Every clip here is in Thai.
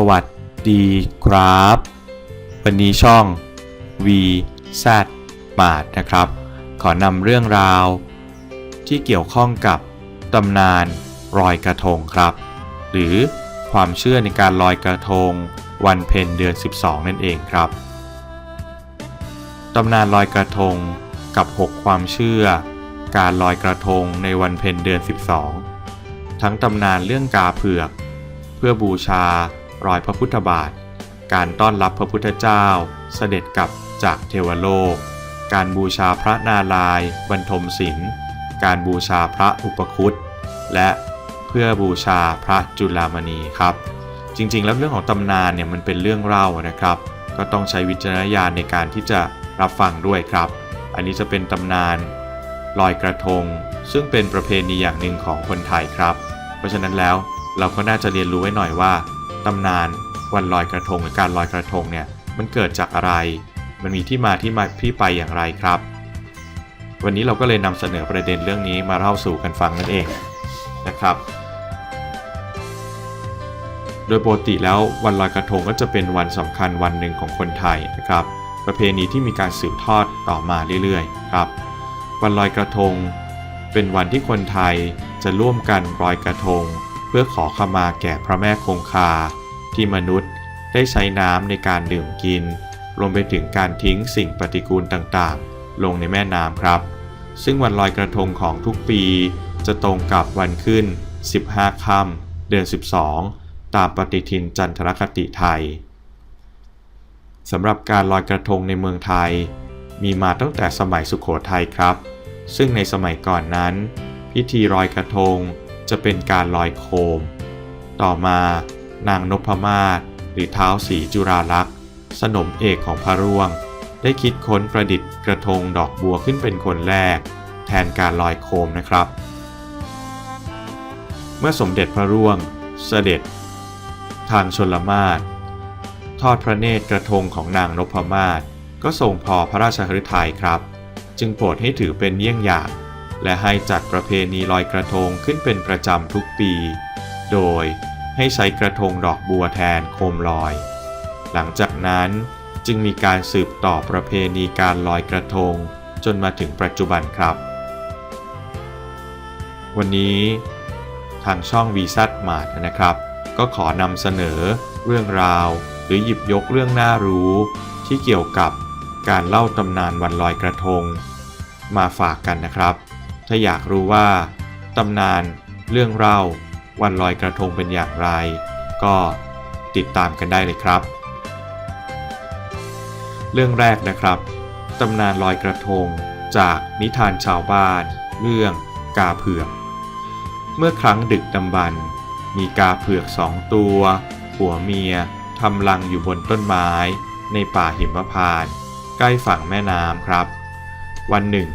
สวัสดีครับ วันนี้ช่อง V Z มาดนะครับ ขอนำเรื่องราว ที่เกี่ยวข้องกับตำนานลอยกระทงครับ หรือความเชื่อในการลอยกระทง วันเพ็ญเดือน 12 นั่นเองครับตำนานลอยกระทงกับ 6 ความเชื่อ การลอยกระทงในวันเพ็ญเดือน 12 ทั้งตำนานเรื่องกาเผือก เพื่อบูชา รอยพระพุทธบาท การต้อนรับพระพุทธเจ้า เสด็จกลับจากเทวโลก การบูชาพระนาลายณ์บรรทมศิลป์การบูชาพระอุปคุตและเพื่อบูชาพระจุลามณีครับ จริงๆ แล้วเรื่องของตำนานเนี่ยมันเป็นเรื่องเล่านะครับ ก็ต้องใช้วิจารณญาณในการที่จะรับฟังด้วยครับ อันนี้จะเป็นตำนานลอยกระทง ซึ่งเป็นประเพณีอย่างหนึ่งของคนไทยครับ เพราะฉะนั้นแล้วเราก็น่าจะเรียนรู้ไว้หน่อยว่า ตำนานวันลอยกระทงหรือการลอยกระทงเนี่ยมันเกิดจากอะไร มันมีที่มาที่มาที่ไปอย่างไรครับ วันนี้เราก็เลยนำเสนอประเด็นเรื่องนี้มาเล่าสู่กันฟังนั่นเองนะครับ โดยปกติแล้ววันลอยกระทงก็จะเป็นวันสำคัญวันหนึ่งของคนไทยนะครับ ประเพณีที่มีการสืบทอดต่อมาเรื่อยๆครับ วันลอยกระทง เป็นวันที่คนไทยจะร่วมกันลอยกระทง พื่อขอขมาแก่พระแม่คงคา ที่มนุษย์ได้ใช้น้ำในการดื่มกิน รวมไปถึงการทิ้งสิ่งปฏิกูลต่างๆ ลงในแม่น้ำครับ ซึ่งวันลอยกระทงของทุกปี จะตรงกับวันขึ้น 15 ค่ำเดือน 12 ตามปฏิทินจันทรคติไทยสำหรับการลอยกระทงในเมืองไทย มีมาตั้งแต่สมัยสุขโขทัยครับ ซึ่งในสมัยก่อนนั้น พิธีลอยกระทง จะเป็นการลอยโคม ต่อมานางนพมาศหรือเท้าสีจุราลักษณ์สนมเอกของพระร่วง ได้คิดค้นประดิษฐ์กระทงดอกบัวขึ้นเป็นคนแรก แทนการลอยโคมนะครับ เมื่อสมเด็จพระร่วงเสด็จ ทางชนละมาศทอดพระเนตรกระทงของนางนพมาศก็ทรงพอพระราชฤทัยครับ จึงโปรดให้ถือเป็นเยี่ยงอย่าง และให้จัดประเพณีลอยกระทงขึ้นเป็นประจำทุกปี โดยให้ใช้กระทงดอกบัวแทนโคมลอย หลังจากนั้นจึงมีการสืบต่อประเพณีการลอยกระทงจนมาถึงปัจจุบันครับ วันนี้ทางช่องวีซัดมาดนะครับ ก็ขอนำเสนอเรื่องราว หรือหยิบยกเรื่องน่ารู้ ที่เกี่ยวกับการเล่าตำนานวันลอยกระทง มาฝากกันนะครับ ถ้าอยากรู้ว่าตำนานเรื่องเล่าวันลอยกระทงเป็นอย่างไร ก็ติดตามกันได้เลยครับ เรื่องแรกนะครับตำนานลอยกระทงจากนิทานชาวบ้าน เรื่องกาเผือก เมื่อครั้งดึกดำบรรมีกาเผือกสองตัวผัวเมียทำรังอยู่บนต้นไม้ ในป่าหิมพานต์ใกล้ฝั่งแม่น้ำครับ วันหนึ่ง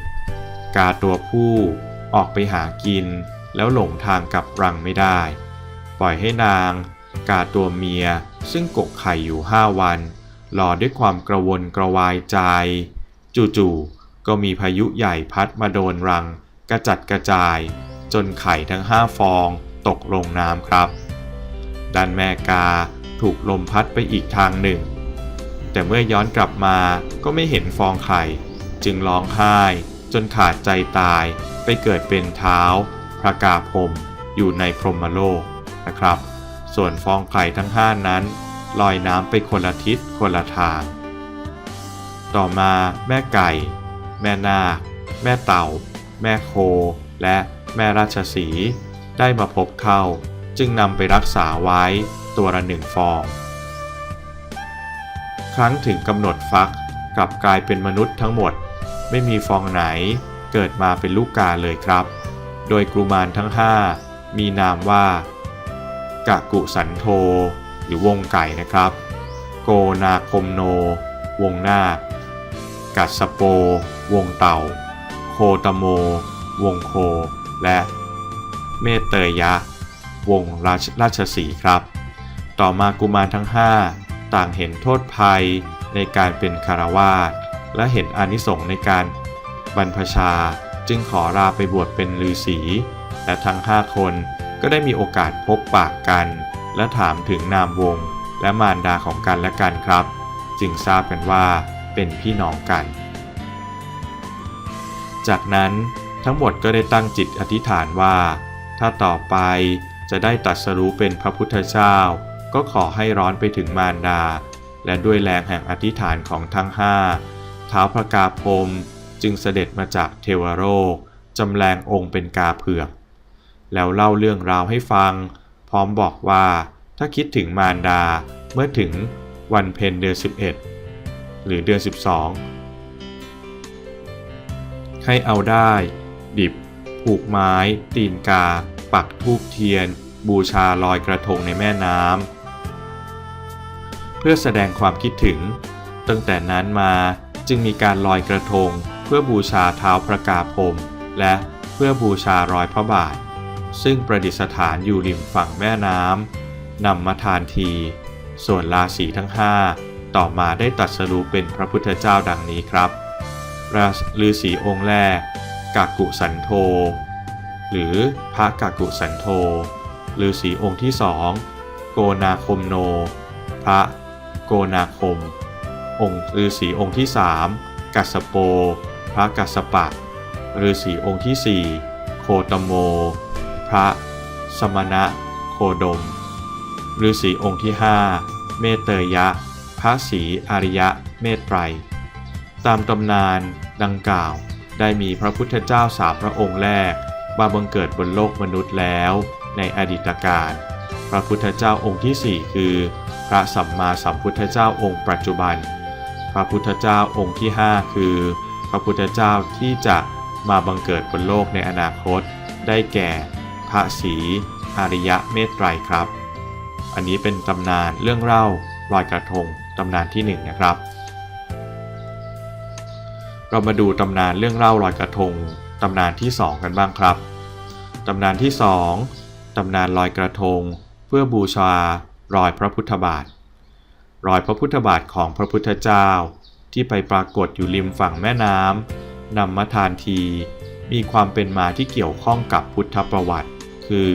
กาตัวผู้ออกไปหากิน แล้วหลงทางกลับรังไม่ได้ ปล่อยให้นาง กาตัวเมียซึ่งกกไข่อยู่ห้าวันรอด้วยความกระวนกระวายใจ จู่ๆก็มีพายุใหญ่พัดมาโดนรัง กระจัดกระจาย จนไข่ทั้งห้าฟองตกลงน้ำครับด้านแม่กาถูกลมพัดไปอีกทางหนึ่ง แต่เมื่อย้อนกลับมาก็ไม่เห็นฟองไข่ จึงร้องไห้ จนขาดใจตายไปเกิดเป็นเท้าพระกาพรมอยู่ในพรหมโลกนะครับ ส่วนฟองไข่ทั้งห้านั้น ลอยน้ำไปคนละทิศคนละทาง ต่อมาแม่ไก่ แม่นาคแม่เต่า แม่โค และแม่ราชสีได้มาพบเข้า จึงนำไปรักษาไว้ตัวละหนึ่งฟอง ครั้งถึงกำหนดฟักกลับกลายเป็นมนุษย์ทั้งหมด ไม่มีฟองไหนเกิดมาเป็นลูกกาเลยครับ โดยกรุมารทั้งห้ามีนามว่ากะกุสันโท หรือวงไก่นะครับ โกนาคมโน วงนาคกัสสโป วงเต่า โคตโม วงโค และเมเตยะ วงราชราชสีครับ ต่อมากุมารทั้งห้าต่างเห็นโทษภัยในการเป็นคารวาส และเห็นอานิสงส์ในการบรรพชาจึงขอลาไปบวชเป็นฤาษีและทั้งห้าคนก็ได้มีโอกาสพบปากกัน และถามถึงนามวง และมารดาของกันและกันครับ จึงทราบกันว่าเป็นพี่น้องกัน จากนั้นทั้งหมดก็ได้ตั้งจิตอธิษฐานว่า ถ้าต่อไปจะได้ตรัสรู้เป็นพระพุทธเจ้า ก็ขอให้ร้อนไปถึงมารดา และด้วยแรงแห่งอธิษฐานของทั้งห้า ท้าวพระกาพรมจึงเสด็จมาจากเทวโลกจำแรงองค์เป็นกาเผือก แล้วเล่าเรื่องราวให้ฟัง พร้อมบอกว่าถ้าคิดถึงมารดาเมื่อถึงวันเพ็ญเดือน 11 หรือเดือน 12 ให้เอาได้ ดิบ ผูกไม้ ตีนกา ปักทูบเทียน บูชาลอยกระทงในแม่น้ำเพื่อแสดงความคิดถึง ตั้งแต่นั้นมา จึงมีการลอยกระทง เพื่อบูชาเท้าพระกาพรมและเพื่อบูชารอยพระบาท ซึ่งประดิษฐานอยู่ริมฝั่งแม่น้ำนำมาทานที ส่วนราศีทั้งห้าต่อมาได้ตรัสรู้เป็นพระพุทธเจ้าดังนี้ครับ ราฤาษีองค์แรกกากุสันโธ หรือพระกากุสันโธฤาษีองค์ที่สองโกนาคมโน พระโกนาคม องค์ฤาษีองค์ที่สามกัสโป พระกัสปะฤาษีองค์ที่สี่โคตโม พระสมณะ โคดมฤาษีองค์ที่ห้าเมตเตยะ พระศรีอริยะเมตไตร ตามตำนานดังกล่าวได้มีพระพุทธเจ้าสามพระองค์แรกมาบังเกิดบนโลกมนุษย์แล้วในอดีตการ พระพุทธเจ้าองค์ที่สี่คือ พระสัมมาสัมพุทธเจ้าองค์ปัจจุบัน พระพุทธเจ้าองค์ที่ห้าคือ พระพุทธเจ้าที่จะมาบังเกิดบนโลกในอนาคต ได้แก่พระศรีอริยะเมตไตรครับ อันนี้เป็นตำนานเรื่องเล่าลอยกระทงตำนานที่หนึ่งนะครับ เรามาดูตำนานเรื่องเล่าลอยกระทงตำนานที่สองกันบ้างครับ ตำนานที่สองตำนานลอยกระทง เพื่อบูชารอยพระพุทธบาท รอยพระพุทธบาทของพระพุทธเจ้า ที่ไปปรากฏอยู่ริมฝั่งแม่น้ำนำมาทานที มีความเป็นมาที่เกี่ยวข้องกับพุทธประวัติ คือ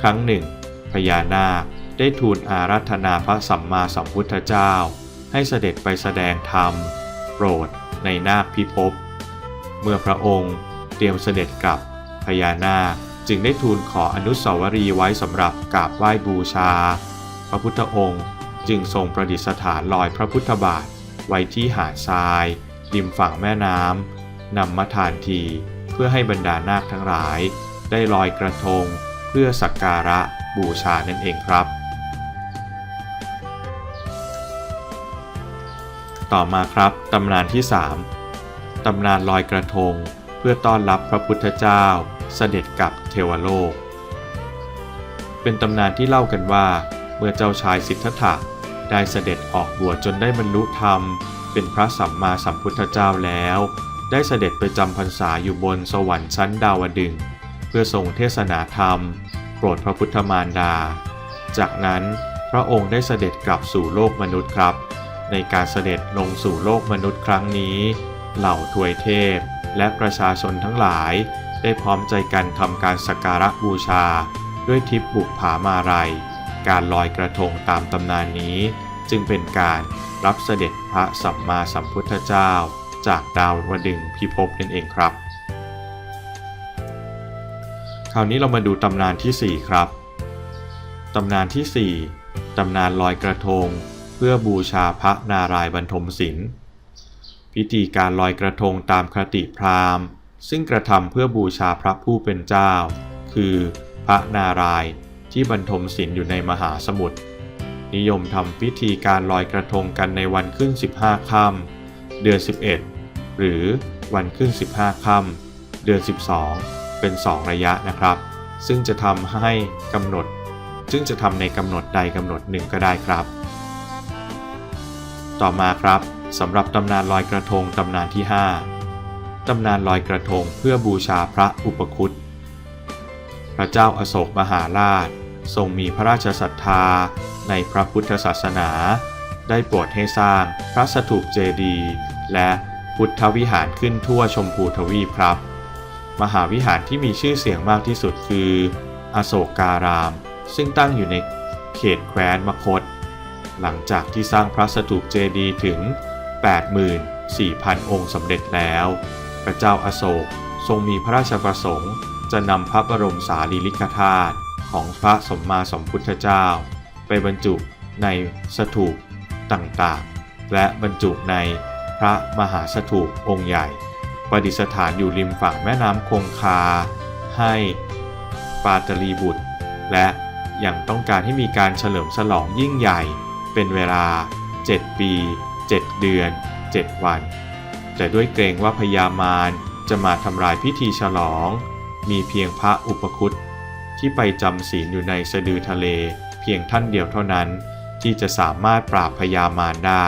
ครั้งหนึ่งพญานาคได้ทูลอาราธนาพระสัมมาสัมพุทธเจ้า ให้เสด็จไปแสดงธรรมโปรดในนาคพิภพเมื่อพระองค์เตรียมเสด็จกลับพญานาคจึงได้ทูลขออนุสาวรีย์ไว้สำหรับกราบไหว้บูชา พระพุทธองค์ จึงทรงประดิษฐานลอยพระพุทธบาท ไว้ที่หาดทราย ริมฝั่งแม่น้ำนำมาทานที เพื่อให้บรรดานาคทั้งหลาย ได้ลอยกระทง เพื่อสักการะบูชานั่นเองครับ ต่อมาครับตำนานที่ 3ตำนานลอยกระทง เพื่อต้อนรับพระพุทธเจ้า เสด็จกลับเทวโลก เป็นตำนานที่เล่ากันว่า เมื่อเจ้าชายสิทธัตถะ ได้เสด็จออกบวชจนได้บรรลุธรรม เป็นพระสัมมาสัมพุทธเจ้าแล้ว ได้เสด็จไปจำพรรษาอยู่บนสวรรค์ชั้นดาวดึงเพื่อทรงเทศนาธรรม โปรดพระพุทธมารดา จากนั้นพระองค์ได้เสด็จกลับสู่โลกมนุษย์ครับ ในการเสด็จลงสู่โลกมนุษย์ครั้งนี้ เหล่าทวยเทพ และประชาชนทั้งหลาย ได้พร้อมใจกันทำการสักการะบูชา ด้วยทิพบุกผามาลัยการลอยกระทงตามตำนานนี้ จึงเป็นการรับเสด็จพระสัมมาสัมพุทธเจ้า จากดาววดึงพิภพนั่นเองครับ คราวนี้เรามาดูตำนานทีสี่ 4 ครับ ตำนานที่ 4 ตำนานลอยกระทง เพื่อบูชาพระนารายณ์บรรทมศิลป์พิธีการลอยกระทงตามคติพราหมณ์ ซึ่งกระทำเพื่อบูชาพระผู้เป็นเจ้า คือพระนารายณ์ที่บรรทมศิลป์อยู่ในมหาสมุทร นิยมทำพิธีการลอยกระทงกันในวันขึ้น 15 ค่ำเดือน 11 หรือวันขึ้น 15 ค่ำเดือน 12 เป็น 2 ระยะนะครับ ซึ่งจะทำให้กำหนด ซึ่งจะทำในกำหนดใดกำหนดหนึ่งก็ได้ครับ ต่อมาครับสำหรับตำนานลอยกระทงตำนานที่ 5 ตำนานลอยกระทงเพื่อบูชาพระอุปคุตพระเจ้าอาโศกมหาราช ทรงมีพระราชศรัทธาในพระพุทธศาสนา ได้โปรดให้สร้างพระสถูปเจดีย์และพุทธวิหารขึ้นทั่วชมพูทวีปครับ มหาวิหารที่มีชื่อเสียงมากที่สุดคือ อโศการาม ซึ่งตั้งอยู่ในเขตแคว้นมคต หลังจากที่สร้างพระสถูปเจดีย์ถึง 84,000 องค์สำเร็จแล้ว พระเจ้าอาโศกทรงมีพระราชประสงค์จะนำพระบรมสารีริกธาตุ ของพระสมมาสมพุทธเจ้า ไปบรรจุในสถูปต่างๆ และบรรจุในพระมหาสถูปองค์ใหญ่ ประดิษฐานอยู่ริมฝั่งแม่น้ำคงคา ให้ปาตลีบุตร และยังต้องการให้มีการเฉลิมฉลองยิ่งใหญ่ เป็นเวลา 7 ปี 7 เดือน 7 วัน แต่ด้วยเกรงว่าพญามารจะมาทำลายพิธีฉลอง มีเพียงพระอุปคุต ที่ไปจำศีลอยู่ในสะดือทะเล เพียงท่านเดียวเท่านั้น ที่จะสามารถปราบพญามารได้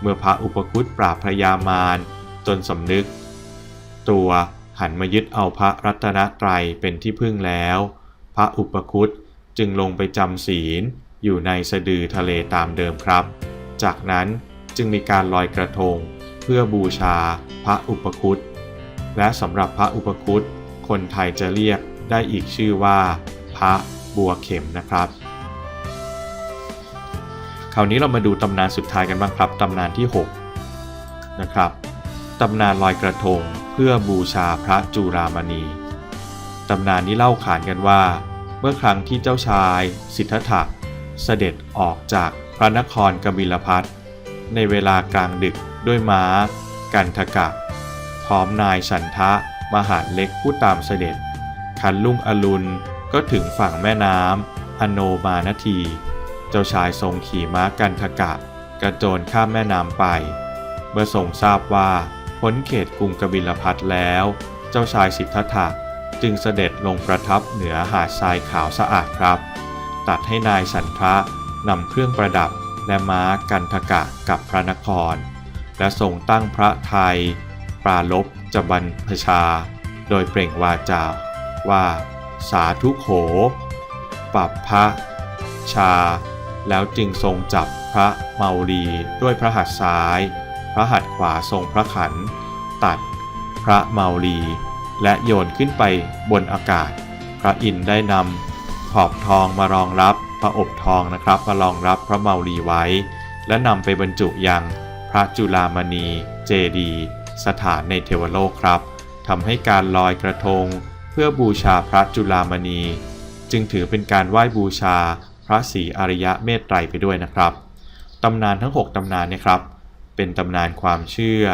เมื่อพระอุปคุตปราบพญามารจนสำนึก ตัวหันมายึดเอาพระรัตนตรัยเป็นที่พึ่งแล้ว พระอุปคุตจึงลงไปจำศีลอยู่ในสะดือทะเลตามเดิมครับ จากนั้นจึงมีการลอยกระทงเพื่อบูชาพระอุปคุตและสำหรับพระอุปคุตคนไทยจะเรียก ได้อีกชื่อว่า พระบัวเข็มนะครับ คราวนี้เรามาดูตำนานสุดท้ายกันบ้างครับตำนานที่ 6 นะครับตำนานลอยกระทงเพื่อบูชาพระจุรามณีตำนานนี้เล่าขานกันว่า เมื่อครั้งที่เจ้าชาย สิทธัตถะเสด็จออกจากพระนครกบิลพัทในเวลากลางดึกด้วยม้า กันทกะ พร้อมนายฉันทะ มหาเล็กผู้ตามเสด็จ คันลุ่งอรุณก็ถึงฝั่งแม่น้ำอโนมานาที เจ้าชายทรงขี่ม้ากันทกะ กระโจนข้ามแม่น้ำไป เมื่อทรงทราบว่าพ้นเขตกรุงกบิลพัทแล้ว เจ้าชายสิทธัตถะจึงเสด็จลงประทับเหนือหาดทรายขาวสะอาดครับ ตัดให้นายสันทะนำเครื่องประดับและม้ากันทกะกับพระนคร และทรงตั้งพระไทย ปราลบจบันพชา โดยเปล่งวาจา ว่าสาธุโขปรับพระ ชา แล้วจึงทรงจับพระเมาลีด้วยพระหัตถ์ซ้าย พระหัตถ์ขวาทรงพระขัน ตัดพระเมาลีและโยนขึ้นไปบนอากาศ พระอินทร์ได้นำขอบทองมารองรับพระอบทองนะครับมารองรับพระเมาลีไว้ และนำไปบรรจุยังพระจุลามณีเจดี สถานในเทวโลกครับทำให้การลอยกระทง เพื่อบูชาพระจุลามณี จึงถือเป็นการไหว้บูชาพระศรีอริยะเมตไตรไปด้วยนะครับตำนานทั้ง 6ตำนานเนะครับ เป็นตำนานความเชื่อ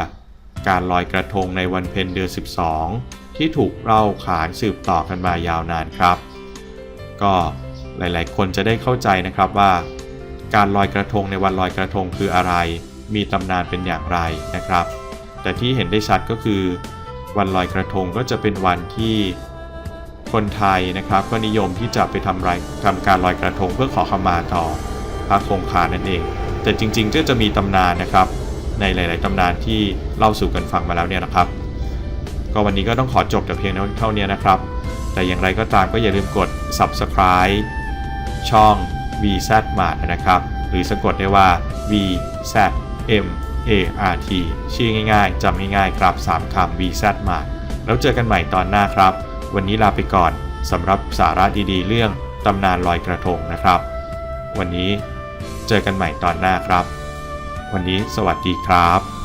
การลอยกระทงในวันเพ็ญเดือน 12 ที่ถูกเล่าขานสืบต่อกันมายาวนานครับ ก็หลายๆ คนจะได้เข้าใจนะครับว่า การลอยกระทงในวันลอยกระทงคืออะไร มีตำนานเป็นอย่างไรนะครับ แต่ที่เห็นได้ชัดก็คือ วันลอยกระทงก็จะเป็นวันที่คนไทยนะครับ ก็นิยมที่จะไปทำไรทำการลอยกระทงเพื่อขอขมาต่อพระคงคานั่นเอง แต่จริงๆก็จะมีตำนานนะครับ ในหลาย ๆตำนานที่เล่าสู่กันฟังมาแล้วเนี่ยนะครับ ก็วันนี้ก็ต้องขอจบแต่เพียงเท่านี้นะครับ แต่อย่างไรก็ตามก็อย่าลืมกด subscribe ช่อง VZ Mart นะครับ หรือสะกดได้ว่า VZ A R T ชื่อง่ายๆจำง่ายๆครับ 3คำ VZ มาแล้วเจอกันใหม่ตอนหน้าครับ วันนี้ลาไปก่อนสำหรับสาระดีๆ เรื่องตำนานลอยกระทงนะครับ วันนี้เจอกันใหม่ตอนหน้าครับ วันนี้สวัสดีครับ